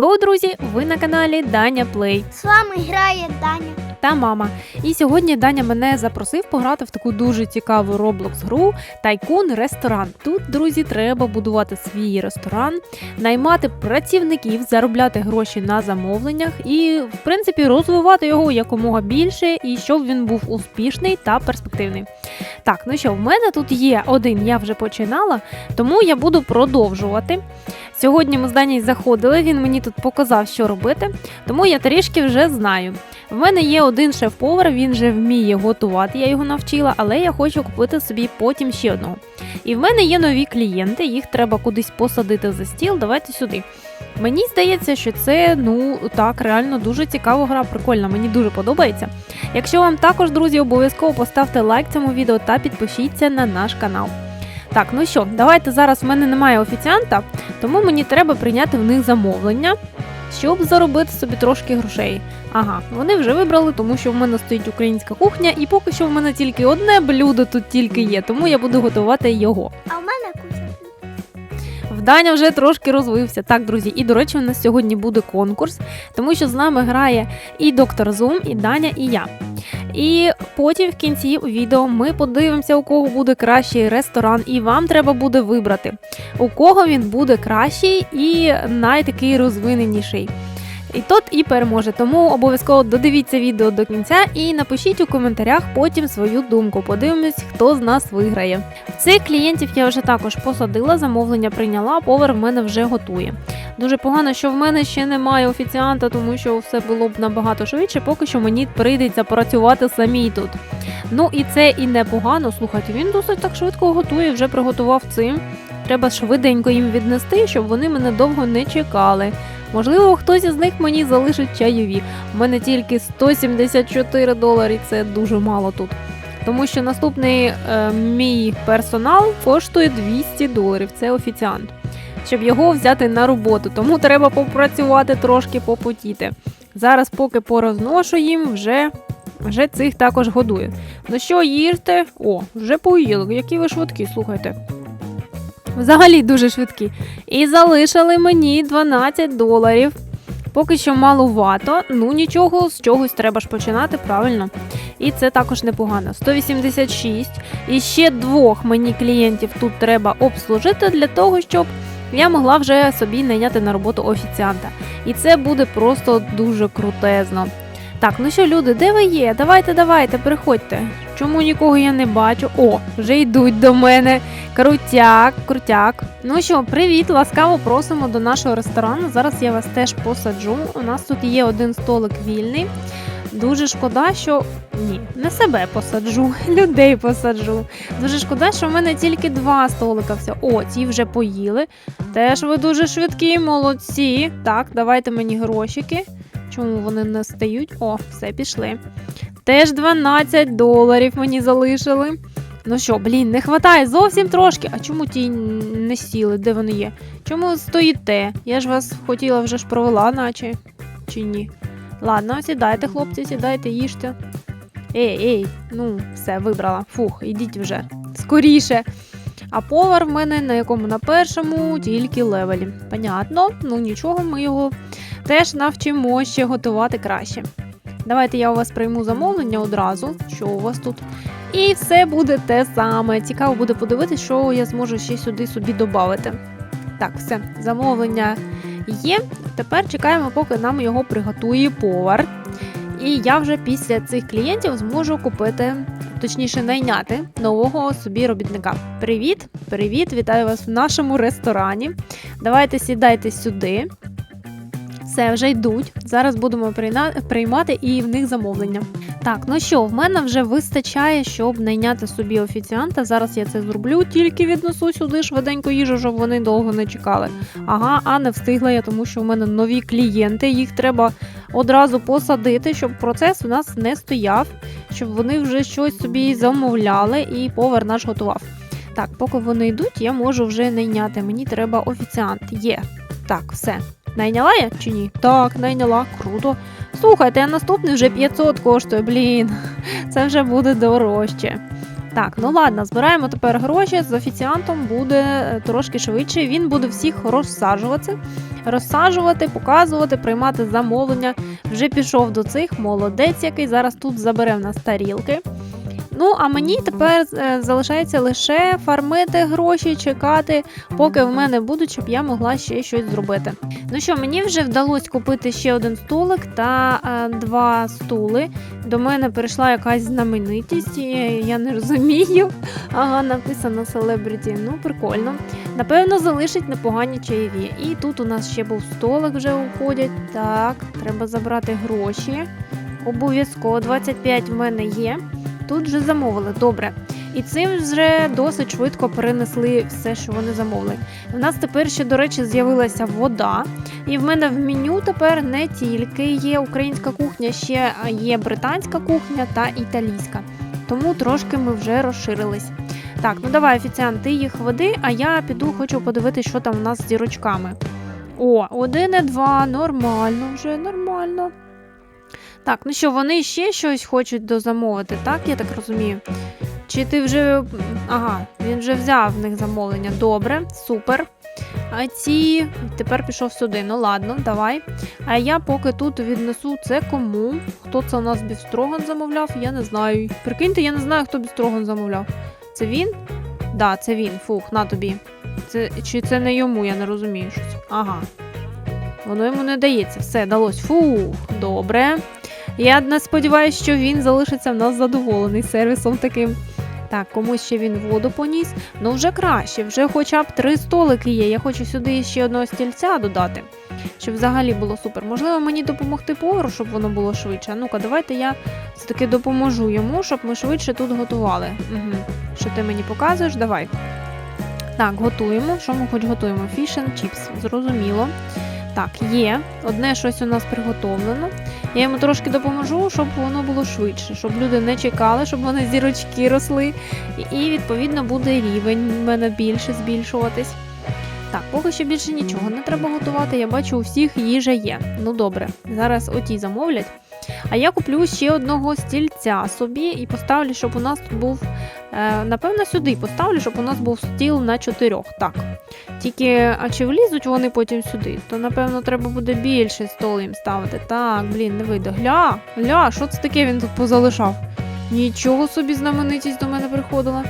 Hello, друзі! Ви на каналі Даня Плей З вами грає Даня. та мама. І сьогодні Даня мене запросив пограти в таку дуже цікаву Roblox гру Тайкун Ресторан. Тут, друзі, треба будувати свій ресторан, наймати працівників, заробляти гроші на замовленнях і, в принципі, розвивати його якомога більше і щоб він був успішний та перспективний. Так, ну що, в мене тут є один, я вже починала, тому я буду продовжувати. Сьогодні ми з Данією заходили, він мені тут показав, що робити, тому я трішки вже знаю. В мене є один шеф-повар, він вже вміє готувати, я його навчила, але я хочу купити собі потім ще одного. І в мене є нові клієнти, їх треба кудись посадити за стіл. Давайте сюди. Мені здається, що це ну так реально дуже цікава гра, прикольна, мені дуже подобається. Якщо вам також, друзі, обов'язково поставте лайк цьому відео та підпишіться на наш канал. Так, ну що, давайте зараз в мене немає офіціанта, тому мені треба прийняти в них замовлення, щоб заробити собі трошки грошей. Ага, вони вже вибрали, тому що в мене стоїть українська кухня, і поки що в мене тільки одне блюдо тут тільки є, тому я буду готувати його. А в мене куча. Даня вже трошки розвився. Так, друзі, і до речі, у нас сьогодні буде конкурс, тому що з нами грає і доктор Зум, і Даня, і я. І потім в кінці відео ми подивимося, у кого буде кращий ресторан, і вам треба буде вибрати, у кого він буде кращий і найтакий розвиненіший. І тот і переможе. Тому обов'язково додивіться відео до кінця і напишіть у коментарях потім свою думку. Подивимось, хто з нас виграє. Цих клієнтів я вже також посадила, замовлення прийняла, повар в мене вже готує. Дуже погано, що в мене ще немає офіціанта, тому що все було б набагато швидше, поки що мені прийдеться працювати самій тут. Ну і це і непогано. Слухайте, він досить так швидко готує, вже приготував цим. Треба швиденько їм віднести, щоб вони мене довго не чекали. Можливо, хтось із них мені залишить чайові. У мене тільки 174 долари, це дуже мало тут. Тому що наступний е, мій персонал коштує 200 доларів. Це офіціант. Щоб його взяти на роботу, тому треба попрацювати трошки попотіти. Зараз, поки порозношу їм, вже, вже цих також годую. Ну що, їжте? О, вже поїли. Які ви швидкі, слухайте. Взагалі дуже швидкі. І залишили мені 12 доларів. Поки що малувато, ну нічого, з чогось треба ж починати, правильно. І це також непогано. 186. І ще двох мені клієнтів тут треба обслужити для того, щоб я могла вже собі найняти на роботу офіціанта. І це буде просто дуже крутезно. Так, ну що, люди, де ви є? Давайте, давайте, приходьте. Чому нікого я не бачу? О, вже йдуть до мене. Крутяк, крутяк. Ну що, привіт, ласкаво просимо до нашого ресторану. Зараз я вас теж посаджу. У нас тут є один столик вільний. Дуже шкода, що ні, не себе посаджу, людей посаджу. Дуже шкода, що в мене тільки два столика. Все. О, ті вже поїли. Теж ви дуже швидкі, молодці. Так, давайте мені грошики. Чому вони не стають? О, все пішли. Теж 12 доларів мені залишили. Ну що, блін, не вистачає зовсім трошки. А чому ті не сіли? Де вони є? Чому стоїте? Я ж вас хотіла вже ж провела, наче. Чи ні? Ладно, сідайте, хлопці, сідайте, їжте. Ей, ей, ну, все, вибрала. Фух, ідіть вже. Скоріше. А повар в мене на якому на першому тільки левелі. Понятно, ну нічого, ми його теж навчимо ще готувати краще. Давайте я у вас прийму замовлення одразу, що у вас тут. І все буде те саме. Цікаво буде подивитися, що я зможу ще сюди собі додати. Так, все, замовлення є. Тепер чекаємо, поки нам його приготує повар. І я вже після цих клієнтів зможу купити, точніше, найняти нового собі робітника. Привіт! Привіт! Вітаю вас в нашому ресторані. Давайте сідайте сюди. Все, вже йдуть. Зараз будемо приймати і в них замовлення. Так, ну що, в мене вже вистачає, щоб найняти собі офіціанта. Зараз я це зроблю, тільки віднесу сюди швиденько їжу, щоб вони довго не чекали. Ага, а не встигла я, тому що в мене нові клієнти. Їх треба одразу посадити, щоб процес у нас не стояв, щоб вони вже щось собі замовляли і повар наш готував. Так, поки вони йдуть, я можу вже найняти. Мені треба офіціант. Є. Так, все. Найняла я чи ні? Так, найняла. Круто. Слухайте, а наступний вже 500 коштує, блін. Це вже буде дорожче. Так, ну ладно, збираємо тепер гроші. З офіціантом буде е, трошки швидше. Він буде всіх розсаджувати, розсаджувати, показувати, приймати замовлення. Вже пішов до цих молодець, який зараз тут забере в нас тарілки. Ну, а мені тепер е, залишається лише фармити гроші, чекати, поки в мене будуть, щоб я могла ще щось зробити. Ну що, мені вже вдалося купити ще один столик та е, два стули. До мене прийшла якась знаменитість, і я не розумію. Ага, написано селебріті. Ну, прикольно. Напевно, залишить непогані чаєві. І тут у нас ще був столик, вже уходять. Так, треба забрати гроші. Обов'язково 25 в мене є. Тут вже замовили, добре. І цим вже досить швидко перенесли все, що вони замовили. У нас тепер ще, до речі, з'явилася вода. І в мене в меню тепер не тільки є українська кухня, ще є британська кухня та італійська. Тому трошки ми вже розширились. Так, ну давай, офіціант, ти їх веди, а я піду, хочу подивитися, що там у нас з зірочками. О, один і два, нормально вже, нормально. Так, ну що, вони ще щось хочуть дозамовити, так, я так розумію? Чи ти вже. Ага, він вже взяв в них замовлення. Добре, супер. А ці тепер пішов сюди. Ну ладно, давай. А я поки тут віднесу це кому. Хто це у нас бівстроган замовляв, я не знаю. Прикиньте, я не знаю, хто бівстроган замовляв. Це він? Да, це він. Фух, на тобі. Це, чи це не йому, я не розумію щось. Ага. Воно йому не дається. Все, далось. Фух, добре. Я не сподіваюся, що він залишиться в нас задоволений сервісом таким. Так, комусь ще він воду поніс. Ну вже краще, вже хоча б три столики є. Я хочу сюди ще одного стільця додати, щоб взагалі було супер. Можливо, мені допомогти повару, щоб воно було швидше. Ну-ка, давайте я все-таки допоможу йому, щоб ми швидше тут готували. Угу. Що ти мені показуєш? Давай. Так, готуємо. Що ми хоч готуємо? And chips. Зрозуміло. Так, є. Одне щось у нас приготовлено. Я йому трошки допоможу, щоб воно було швидше, щоб люди не чекали, щоб вони зірочки росли. І, відповідно буде рівень в мене більше збільшуватись. Так, поки що більше нічого не треба готувати. Я бачу, у всіх їжа є. Ну добре, зараз оті замовлять. А я куплю ще одного стільця собі і поставлю, щоб у нас тут був. Е, напевно, сюди поставлю, щоб у нас був стіл на чотирьох. Так. Тільки, а чи влізуть вони потім сюди? То напевно треба буде більше стол їм ставити. Так, блін, не вийде. Гля, гля, що це таке він тут позалишав? Нічого собі знаменитість до мене приходила.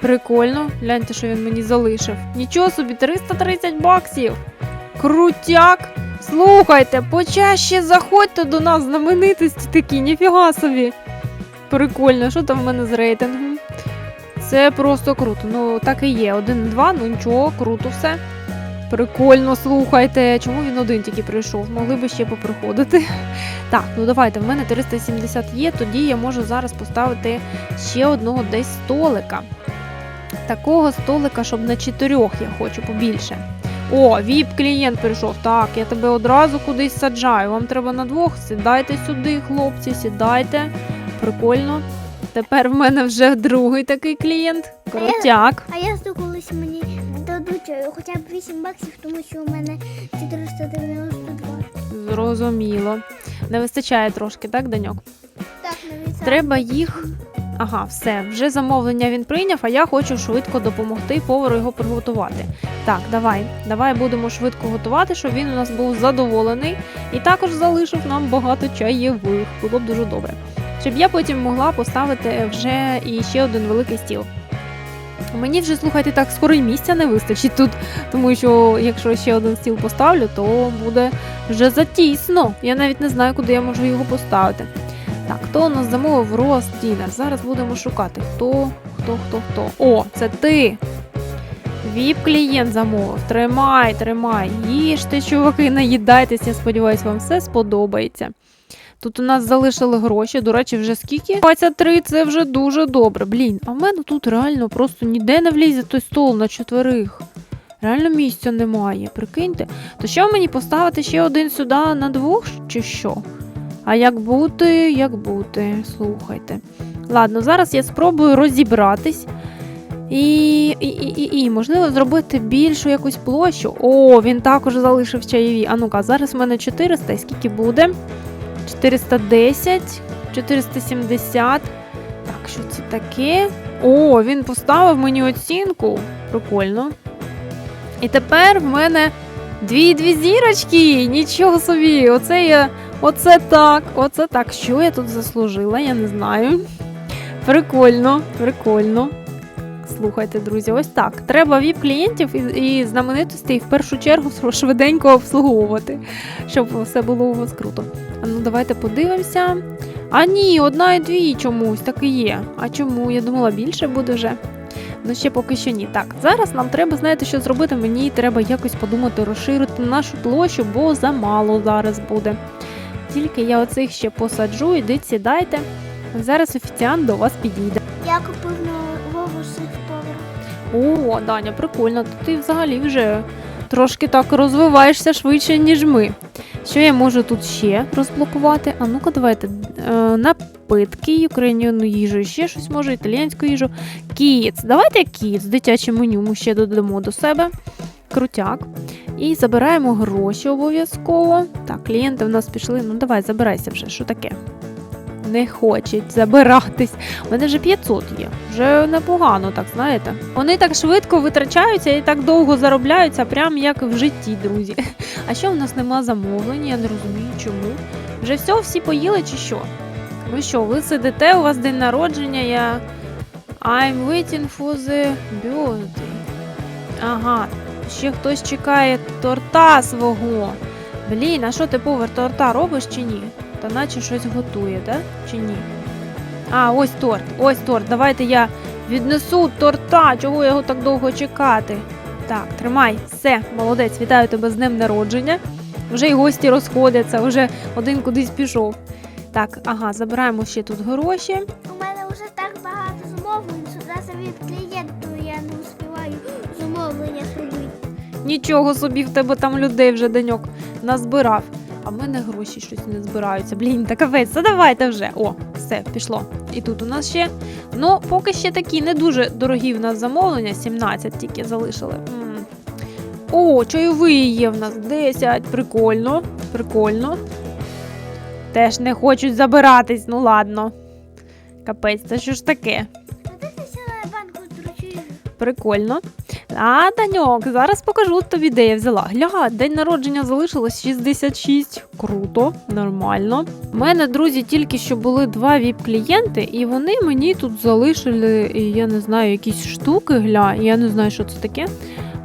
Прикольно, гляньте, що він мені залишив. Нічого собі, 330 баксів. Крутяк. Слухайте, почаще заходьте до нас, знаменитості такі, ніфіга собі. Прикольно, що там в мене з рейтингом? Це просто круто. Ну, так і є. Один-два, ну нічого, круто все. Прикольно, слухайте. Чому він один тільки прийшов? Могли би ще поприходити. Так, ну давайте, в мене 370 є, тоді я можу зараз поставити ще одного десь столика. Такого столика, щоб на чотирьох я хочу побільше. О, віп клієнт прийшов. Так, я тебе одразу кудись саджаю. Вам треба на двох. Сідайте сюди, хлопці, сідайте. Прикольно. Тепер в мене вже другий такий клієнт. Крутяк. А я здогулася мені дадуть е, хоча б 8 баксів, тому що у мене 492. Зрозуміло. Не вистачає трошки, так, Даньок? Так, навіть Треба їх. Ага, все, вже замовлення він прийняв, а я хочу швидко допомогти повару його приготувати. Так, давай, давай будемо швидко готувати, щоб він у нас був задоволений і також залишив нам багато чаєвих. Було б дуже добре. Щоб я потім могла поставити вже і ще один великий стіл. Мені вже, слухайте, так скоро й місця не вистачить тут, тому що якщо ще один стіл поставлю, то буде вже затісно. Я навіть не знаю, куди я можу його поставити. Так, хто у нас замовив рост дінер? Зараз будемо шукати. Хто, хто, хто, хто. О, це ти! Віп-клієнт замовив. Тримай, тримай. Їжте, чуваки, наїдайтесь. Я сподіваюся, вам все сподобається. Тут у нас залишили гроші. До речі, вже скільки? 23, це вже дуже добре. Блін, а в мене тут реально просто ніде не влізе той стол на четверих. Реально місця немає, прикиньте. То що мені поставити ще один сюди на двох, чи що? А як бути, як бути, слухайте. Ладно, зараз я спробую розібратись. І, і, і, і, можливо зробити більшу якусь площу. О, він також залишив чаєві. А ну-ка, зараз в мене 400, і скільки буде? 410, 470. Так, що це таке? О, він поставив мені оцінку. Прикольно. І тепер в мене дві дві зірочки. Нічого собі. Оце я. Оце так. Оце так. Що я тут заслужила? Я не знаю. Прикольно, прикольно. Слухайте, друзі, ось так. Треба віп-клієнтів і, і знаменитостей в першу чергу швиденько обслуговувати, щоб все було у вас круто. А ну давайте подивимося. А ні, одна і дві чомусь так і є. А чому? Я думала, більше буде вже. Ну ще поки що ні. Так, зараз нам треба, знаєте, що зробити. Мені треба якось подумати, розширити нашу площу, бо замало зараз буде. Тільки я оцих ще посаджу, ідіть, сідайте. Зараз офіціант до вас підійде. Я купив нового сифтовера. О, Даня, прикольно. Ти взагалі вже трошки так розвиваєшся швидше, ніж ми. Що я можу тут ще розблокувати? А ну-ка, давайте. Е, напитки, українську їжу, ще щось може, італійську їжу. Кіц. Давайте кіц, дитяче меню ми ще додамо до себе. Крутяк. І забираємо гроші обов'язково. Так, клієнти в нас пішли. Ну давай, забирайся вже, що таке? Не хочуть забиратись. У мене вже 500 є. Вже непогано, так знаєте. Вони так швидко витрачаються і так довго заробляються, прям як в житті, друзі. А що в нас нема замовлень? Я не розумію, чому. Вже все, всі поїли чи що? Ви що, ви сидите, у вас день народження, я. I'm waiting for the birthday. Ага, ще хтось чекає торта свого. Блін, а що ти повар торта робиш чи ні? Та наче щось готує, да? Чи ні? А, ось торт, ось торт. Давайте я віднесу торта. Чого його так довго чекати? Так, тримай, все, молодець, вітаю тебе з днем народження. Вже й гості розходяться, вже один кудись пішов. Так, ага, забираємо ще тут гроші. Нічого собі в тебе там людей вже деньок назбирав. А в мене гроші щось не збираються. Блін, та капець, та давайте вже. О, все, пішло. І тут у нас ще. Ну, поки ще такі не дуже дорогі в нас замовлення, 17 тільки залишили. М. О, чайовий є в нас 10. Прикольно, прикольно. Теж не хочуть забиратись, ну ладно. Капець, це що ж таке? Прикольно. А, Даньок, зараз покажу тобі, де я взяла. Гля, день народження залишилось 66. Круто, нормально. У мене, друзі, тільки що були два віп-клієнти, і вони мені тут залишили, я не знаю, якісь штуки. Гля, я не знаю, що це таке.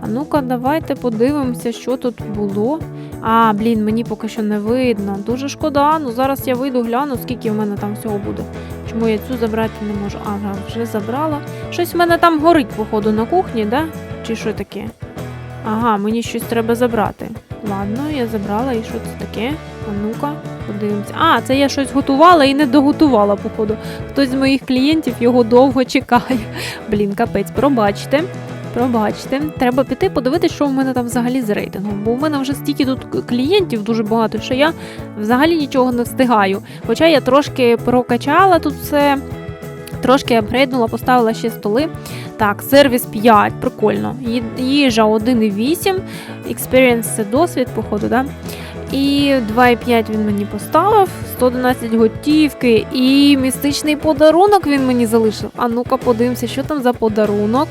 А ну-ка, давайте подивимося, що тут було. А, блін, мені поки що не видно. Дуже шкода. Ну зараз я вийду, гляну, скільки в мене там всього буде. Чому я цю забрати не можу? Ага, вже забрала. Щось в мене там горить, походу, на кухні, да? Чи що таке? Ага, мені щось треба забрати. Ладно, я забрала, і що це таке? А ну-ка, подивимося. А, це я щось готувала і не доготувала, походу. Хтось з моїх клієнтів його довго чекає. Блін, капець, пробачте. Пробачте, треба піти подивитися, що в мене там взагалі з рейтингом. Бо в мене вже стільки тут клієнтів дуже багато, що я взагалі нічого не встигаю. Хоча я трошки прокачала тут все, трошки апгрейднула, поставила ще столи. Так, сервіс 5, прикольно. Їжа 1,8, experience це досвід, походу, да? І 2,5 він мені поставив, 111 готівки і містичний подарунок він мені залишив. А ну-ка подивимося, що там за подарунок.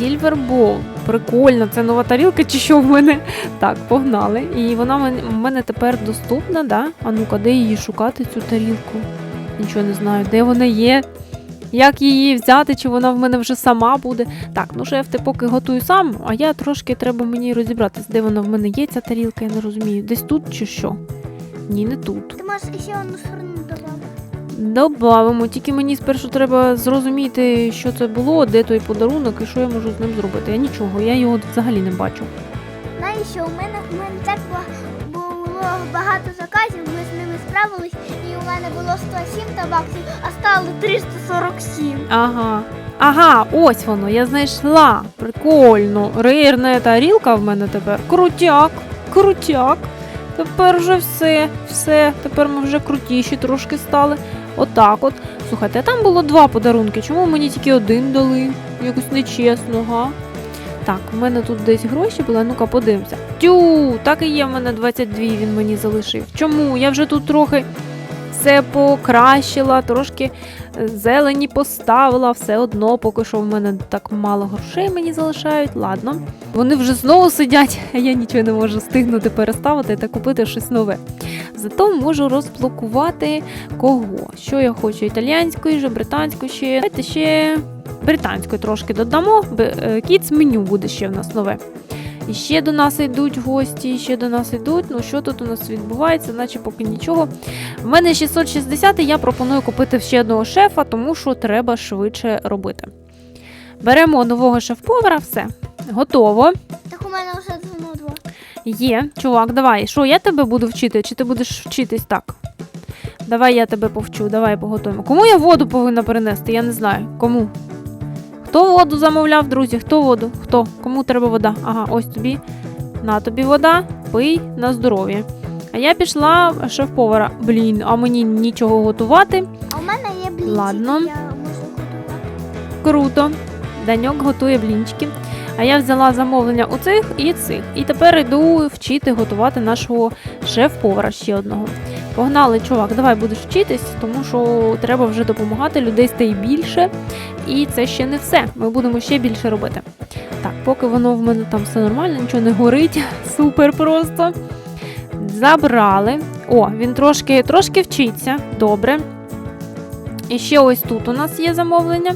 Bowl. Прикольно, це нова тарілка чи що в мене? Так, погнали. І вона в мене тепер доступна, да? А ну-ка, де її шукати, цю тарілку? Нічого не знаю, де вона є. Як її взяти, чи вона в мене вже сама буде. Так, ну шеф, ти поки готую сам, а я трошки треба мені розібратися, де вона в мене є, ця тарілка, я не розумію. Десь тут чи що? Ні, не тут. Ти можеш ще одну додати. Добавимо, тільки мені спершу треба зрозуміти, що це було, де той подарунок і що я можу з ним зробити. Я нічого, я його взагалі не бачу. Знаєш, що у мене, у мене так було багато заказів, ми з ними справились, і у мене було 107 табаксів, а стало 347. Ага. Ага, ось воно, я знайшла. Прикольно. Рейерна тарілка в мене тепер. Крутяк, крутяк. Тепер вже все, все. Тепер ми вже крутіші трошки стали. Отак от. Слухайте, там було два подарунки. Чому мені тільки один дали? Якось нечесно, га? Так, в мене тут десь гроші були, ну-ка подивимося. Тю, так і є в мене 22 він мені залишив. Чому? Я вже тут трохи все покращила, трошки е, зелені поставила, все одно, поки що в мене так мало грошей мені залишають. Ладно. Вони вже знову сидять, а я нічого не можу встигнути переставити та купити щось нове. Зато можу розблокувати кого. Що я хочу? Італіянської, же, британської ще. Давайте ще британської трошки додамо. Кіц меню буде ще в нас нове. І ще до нас йдуть гості, і ще до нас йдуть. Ну що тут у нас відбувається, наче поки нічого. В мене 660, і я пропоную купити ще одного шефа, тому що треба швидше робити. Беремо нового шеф-повара, все. Готово. Так у мене вже давно два. Є, чувак, давай. Що, я тебе буду вчити, чи ти будеш вчитись так? Давай я тебе повчу, давай поготуємо. Кому я воду повинна перенести? Я не знаю. Кому? Хто воду замовляв, друзі? Хто воду? Хто? Кому треба вода? Ага, ось тобі. На тобі вода, пий на здоров'я. А я пішла шеф-повара. Блін, а мені нічого готувати. А у мене є блінчики, Ладно. я можу готувати. Круто. Даньок готує блінчики. А я взяла замовлення у цих і цих. І тепер йду вчити готувати нашого шеф-повара ще одного. Погнали, чувак, давай будеш вчитись, тому що треба вже допомагати, людей стає більше. І це ще не все. Ми будемо ще більше робити. Так, поки воно в мене там все нормально, нічого не горить. Супер просто. Забрали. О, він трошки, трошки вчиться. Добре. І ще ось тут у нас є замовлення.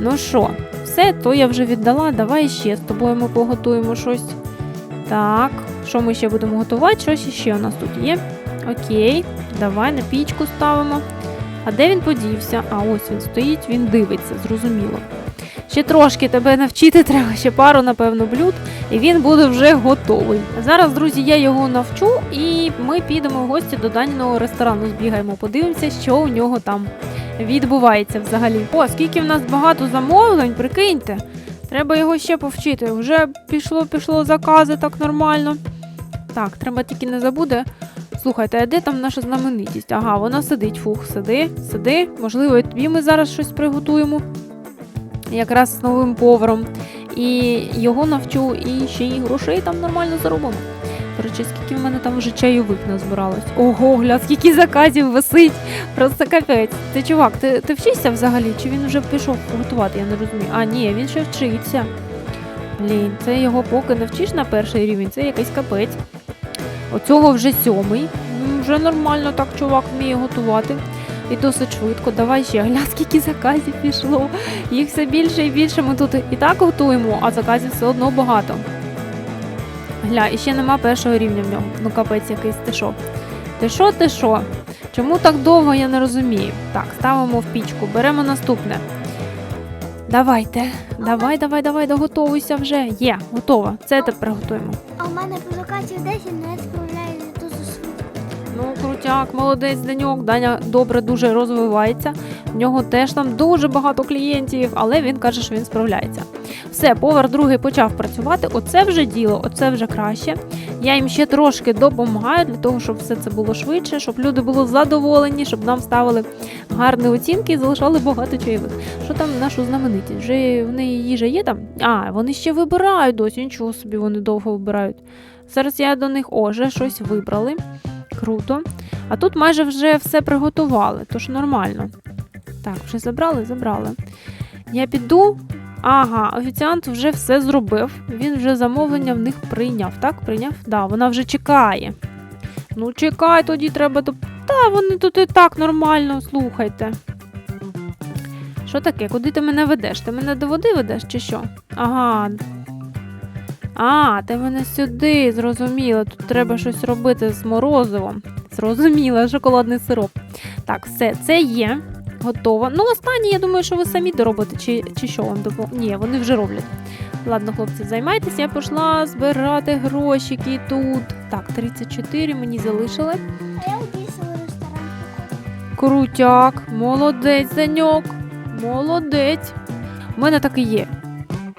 Ну що, все, то я вже віддала. Давай ще з тобою ми поготуємо щось. Так, що ми ще будемо готувати? Щось ще у нас тут є. Окей, давай на пічку ставимо. А де він подівся? А ось він стоїть, він дивиться, зрозуміло. Ще трошки тебе навчити треба, ще пару, напевно, блюд, і він буде вже готовий. Зараз, друзі, я його навчу, і ми підемо в гості до Даніного ресторану. Збігаємо, подивимося, що у нього там відбувається взагалі. О, скільки в нас багато замовлень, прикиньте. Треба його ще повчити. Вже пішло, пішло закази так нормально. Так, треба тільки не забуде. Слухайте, а де там наша знаменитість? Ага, вона сидить. Фух, сиди, сиди. Можливо, і тобі ми зараз щось приготуємо. Якраз з новим поваром. І його навчу, і ще й грошей там нормально заробимо. До речі, скільки в мене там вже чайових назбиралось. Ого, гля, скільки заказів висить. Просто капець. Ти чувак, ти, ти вчишся взагалі? Чи він вже пішов готувати? Я не розумію. А, ні, він ще вчиться. Блін, це його поки не вчиш на перший рівень, це якийсь капець. Оцього вже сьомий. Вже нормально так чувак вміє готувати. І досить швидко. Давай ще гля, скільки заказів пішло. Їх все більше і більше. Ми тут і так готуємо, а заказів все одно багато. Гля, і ще нема першого рівня в ньому. Ну капець якийсь, ти що? Ти що, ти що? Чому так довго, я не розумію. Так, ставимо в пічку, беремо наступне. Давайте, давай, давай, давай, доготовуйся вже. Є, готово. Це тепер готуємо. А у мене по заказів 10, але крутяк, молодець Даньок. Даня добре дуже розвивається. В нього теж там дуже багато клієнтів, але він каже, що він справляється. Все, повар другий почав працювати. Оце вже діло, оце вже краще. Я їм ще трошки допомагаю для того, щоб все це було швидше, щоб люди були задоволені, щоб нам ставили гарні оцінки і залишали багато чайових. Що там нашу знаменитість? Вже в неї їжа є там? А, вони ще вибирають досі. Нічого собі вони довго вибирають. Зараз я до них о, вже щось вибрали. Круто. А тут майже вже все приготували, тож нормально. Так, вже забрали, забрали. Я піду. Ага, офіціант вже все зробив. Він вже замовлення в них прийняв. Так, прийняв? Да, вона вже чекає. Ну, чекай, тоді треба до. Та вони тут і так нормально, слухайте. Що таке? Куди ти мене ведеш? Ти мене до води ведеш чи що? Ага. А, ти мене сюди, зрозуміла. Тут треба щось робити з морозивом. Зрозуміла, шоколадний сироп. Так, все, це є. Готово. Ну, останнє, я думаю, що ви самі доробите, чи, чи що вам допомогти. Ні, вони вже роблять. Ладно, хлопці, займайтеся, я пішла збирати грошики тут. Так, 34 мені залишили. А я бісовий ресторан. Крутяк, молодець, Даньок. Молодець. У мене так і є.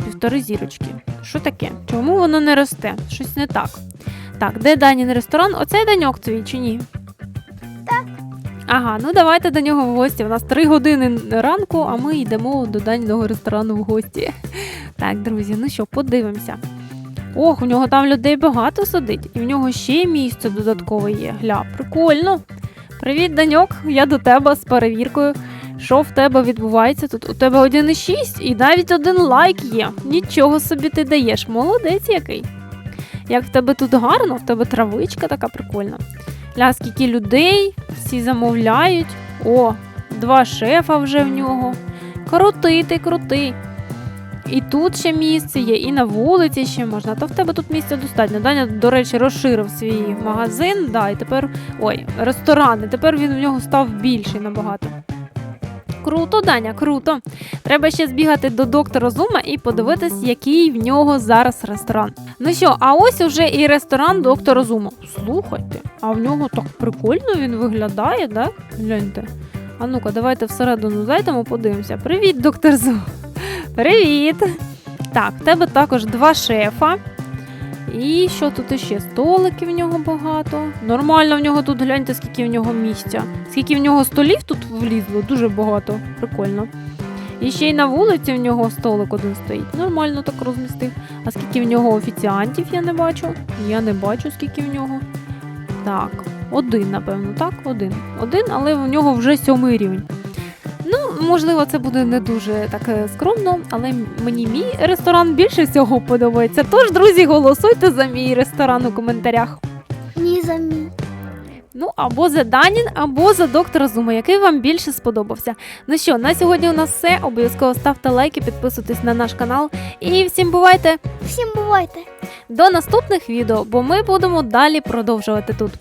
Півтори зірочки. Що таке? Чому воно не росте? Щось не так. Так, де Данін ресторан? Оцей Даньок твій чи ні? Так. Ага, ну давайте до нього в гості. У нас три години ранку, а ми йдемо до Даніного ресторану в гості. Так, друзі, ну що, подивимося. Ох, у нього там людей багато сидить, і в нього ще й місце додаткове є. Гля, прикольно. Привіт, Даньок. Я до тебе з перевіркою. Що в тебе відбувається тут? У тебе 1,6 і навіть один лайк є. Нічого собі ти даєш. Молодець який. Як в тебе тут гарно, в тебе травичка така прикольна. Ля, скільки людей, всі замовляють. О, два шефа вже в нього. Крутий ти, крутий. І тут ще місце є, і на вулиці ще можна. То в тебе тут місця достатньо. Даня, до речі, розширив свій магазин, да, і тепер. Ой, ресторан, і тепер він в нього став більший набагато. Круто, Даня, круто. Треба ще збігати до доктора Зума і подивитись, який в нього зараз ресторан. Ну що, а ось уже і ресторан доктора Зума. Слухайте, а в нього так прикольно він виглядає, да? Гляньте. А ну-ка, давайте всередину зайдемо, подивимося. Привіт, доктор Зум. Привіт! Так, в тебе також два шефа. І що тут іще? Столики в нього багато. Нормально в нього тут гляньте, скільки в нього місця. Скільки в нього столів тут влізло, дуже багато. Прикольно. І ще й на вулиці в нього столик один стоїть. Нормально так розмістив. А скільки в нього офіціантів я не бачу. Я не бачу, скільки в нього. Так, один, напевно, так? Один. Один, але в нього вже сьомий рівень. Ну, можливо, це буде не дуже так е, скромно, але мені мій ресторан більше всього подобається. Тож, друзі, голосуйте за мій ресторан у коментарях. Ні за мій. Ну, або за Данін, або за доктора Зума, який вам більше сподобався. Ну що, на сьогодні у нас все. Обов'язково ставте лайки, підписуйтесь на наш канал. І всім бувайте! Всім бувайте! До наступних відео, бо ми будемо далі продовжувати тут.